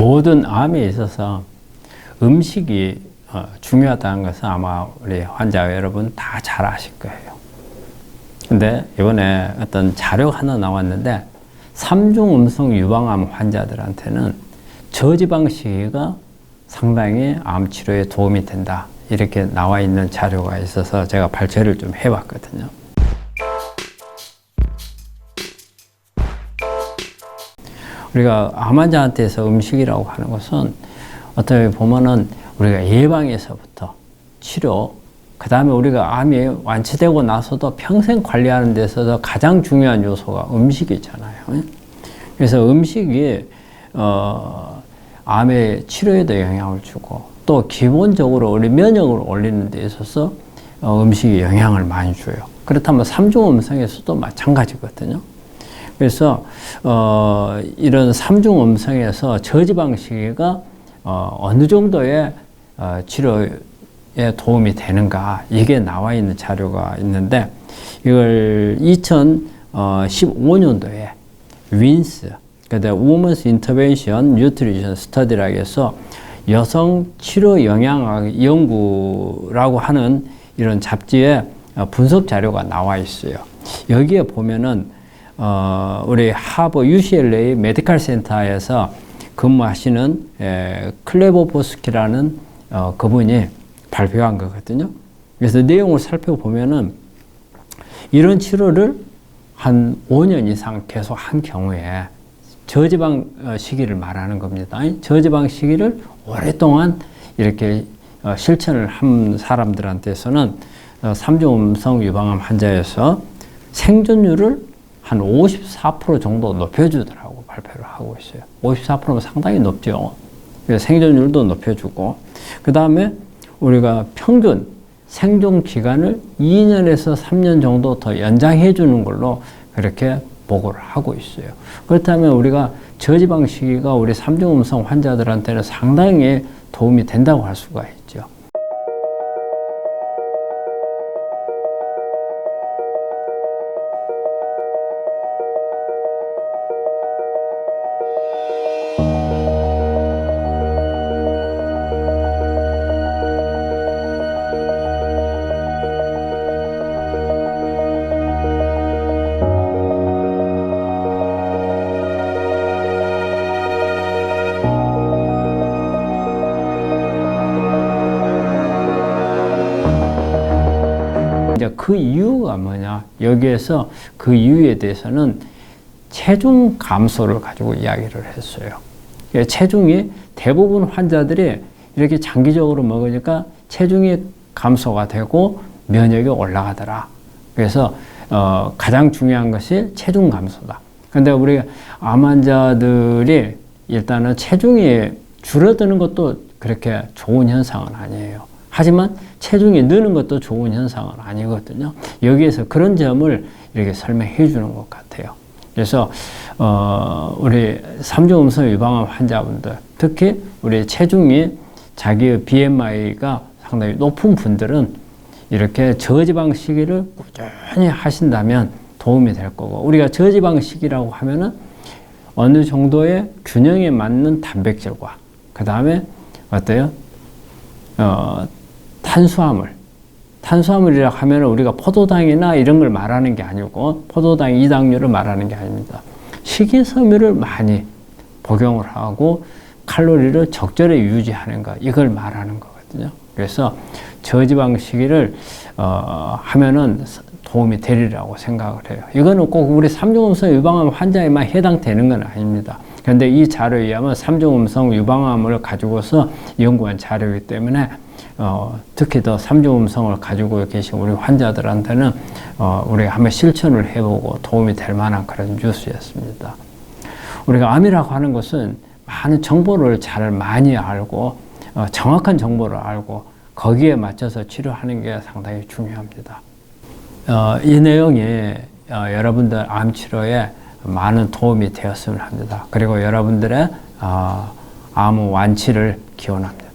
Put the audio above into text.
모든 암에 있어서 음식이 어, 중요하다는 것은 아마 우리 환자 여러분 다 잘 아실 거예요. 근데 이번에 어떤 자료가 하나 나왔는데 삼중 음성 유방암 환자들한테는 저지방식이가 상당히 암 치료에 도움이 된다. 이렇게 나와 있는 자료가 있어서 제가 발췌를 좀 해봤거든요. 우리가 암 환자한테서 음식이라고 하는 것은 어떻게 보면은 우리가 예방에서부터 치료, 그 다음에 우리가 암이 완치되고 나서도 평생 관리하는 데서도 가장 중요한 요소가 음식이잖아요. 그래서 음식이, 어, 암의 치료에도 영향을 주고 또 기본적으로 우리 면역을 올리는 데 있어서 어, 음식이 영향을 많이 줘요. 그렇다면 삼중 음성에서도 마찬가지거든요. 그래서 어, 이런 삼중 음성에서 저지방식이가 어, 어느 정도의 어, 치료에 도움이 되는가 이게 나와 있는 자료가 있는데 이걸 2015년도에 윈스 그다 Women's Intervention Nutrition Study라고 해서 여성 치료 영양학 연구라고 하는 이런 잡지에 어, 분석 자료가 나와 있어요. 여기에 보면은 어, 우리 하버 UCLA 메디칼 센터에서 근무하시는 에, 클레보포스키라는 어, 그분이 발표한 거거든요. 그래서 내용을 살펴보면은 이런 치료를 한 5년 이상 계속 한 경우에 저지방 어, 시기를 말하는 겁니다. 저지방 시기를 오랫동안 이렇게 어, 실천을 한 사람들한테서는 어, 삼중음성 유방암 환자에서 생존율을 한 54% 정도 높여주더라고 발표를 하고 있어요. 54%면 상당히 높죠. 생존율도 높여주고 그 다음에 우리가 평균 생존 기간을 2년에서 3년 정도 더 연장해 주는 걸로 그렇게 보고를 하고 있어요. 그렇다면 우리가 저지방 시기가 우리 삼중음성 환자들한테는 상당히 도움이 된다고 할 수가 있죠. 이제 그 이유가 뭐냐? 여기에서 그 이유에 대해서는 체중 감소를 가지고 이야기를 했어요. 그러니까 체중이 대부분 환자들이 이렇게 장기적으로 먹으니까 체중이 감소가 되고 면역이 올라가더라. 그래서 어, 가장 중요한 것이 체중 감소다. 근데 우리 암 환자들이 일단은 체중이 줄어드는 것도 그렇게 좋은 현상은 아니에요. 하지만 체중이 느는 것도 좋은 현상은 아니거든요. 여기에서 그런 점을 이렇게 설명해 주는 것 같아요. 그래서 어, 우리 삼중 음성 유방암 환자분들, 특히 우리 체중이 자기의 BMI가 상당히 높은 분들은 이렇게 저지방 식이를 꾸준히 하신다면 도움이 될 거고 우리가 저지방 식이라고 하면은 어느 정도의 균형에 맞는 단백질과 그 다음에 어때요? 어, 탄수화물. 탄수화물이라 하면 우리가 포도당이나 이런 걸 말하는 게 아니고 포도당 이당류를 말하는 게 아닙니다. 식이섬유를 많이 복용을 하고 칼로리를 적절히 유지하는 것 이걸 말하는 거거든요. 그래서 저지방 식이를 어, 하면은 도움이 되리라고 생각을 해요. 이거는 꼭 우리 삼중음성 유방암 환자에만 해당되는 건 아닙니다. 그런데 이 자료에 의하면 삼중음성 유방암을 가지고서 연구한 자료이기 때문에 어, 특히 더 삼중 음성을 가지고 계신 우리 환자들한테는 어, 우리가 한번 실천을 해보고 도움이 될 만한 그런 뉴스였습니다. 우리가 암이라고 하는 것은 많은 정보를 잘 많이 알고 어, 정확한 정보를 알고 거기에 맞춰서 치료하는 게 상당히 중요합니다. 어, 이 내용이 어, 여러분들 암 치료에 많은 도움이 되었으면 합니다. 그리고 여러분들의 어, 암 완치를 기원합니다.